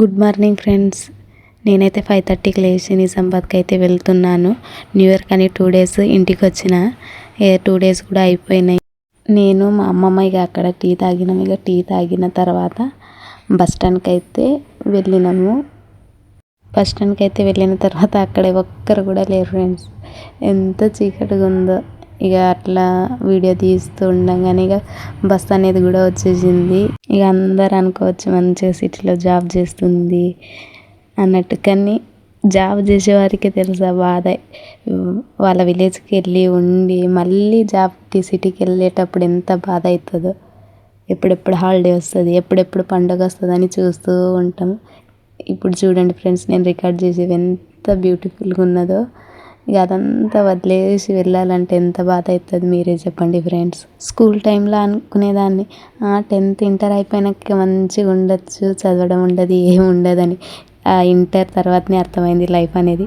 Good morning friends నేనైతే five థర్టీకి లేచి నిజామాబాద్కి అయితే వెళ్తున్నాను. న్యూ ఇయర్ కానీ టూ డేస్ ఇంటికి వచ్చిన టూ డేస్ కూడా అయిపోయినాయి. నేను మా అమ్మమ్మ ఇక అక్కడ టీ తాగినాము ఇక టీ తాగిన తర్వాత బస్ స్టాండ్కి అయితే వెళ్ళినాము. బస్ స్టాండ్కి అయితే వెళ్ళిన తర్వాత అక్కడ ఒక్కరు కూడా లేరు ఫ్రెండ్స్ ఎంత చీకటిగా ఉందో ఇక అట్లా వీడియో తీస్తూ ఉండగానే ఇక బస్ అనేది కూడా వచ్చేసింది. ఇక అందరు అనుకోవచ్చు మంచిగా సిటీలో జాబ్ చేస్తుంది అన్నట్టు. కానీ జాబ్ చేసేవారికి తెలుసా బాధ. వాళ్ళ విలేజ్కి వెళ్ళి ఉండి మళ్ళీ జాబ్కి సిటీకి వెళ్ళేటప్పుడు ఎంత బాధ అవుతుందో. ఎప్పుడెప్పుడు హాలిడే వస్తుంది ఎప్పుడెప్పుడు పండుగ వస్తుందని చూస్తూ ఉంటాం. ఇప్పుడు చూడండి ఫ్రెండ్స్ నేను రికార్డ్ చేసేది ఎంత బ్యూటిఫుల్గా ఉన్నదో. ఇక అదంతా వదిలేసి వెళ్ళాలంటే ఎంత బాధ అవుతుంది మీరే చెప్పండి ఫ్రెండ్స్. స్కూల్ టైంలో అనుకునేదాన్ని టెన్త్ ఇంటర్ అయిపోయినాక మంచిగా ఉండొచ్చు చదవడం ఉండదు ఏమి ఉండదని ఆ ఇంటర్ తర్వాతనే అర్థమైంది లైఫ్ అనేది.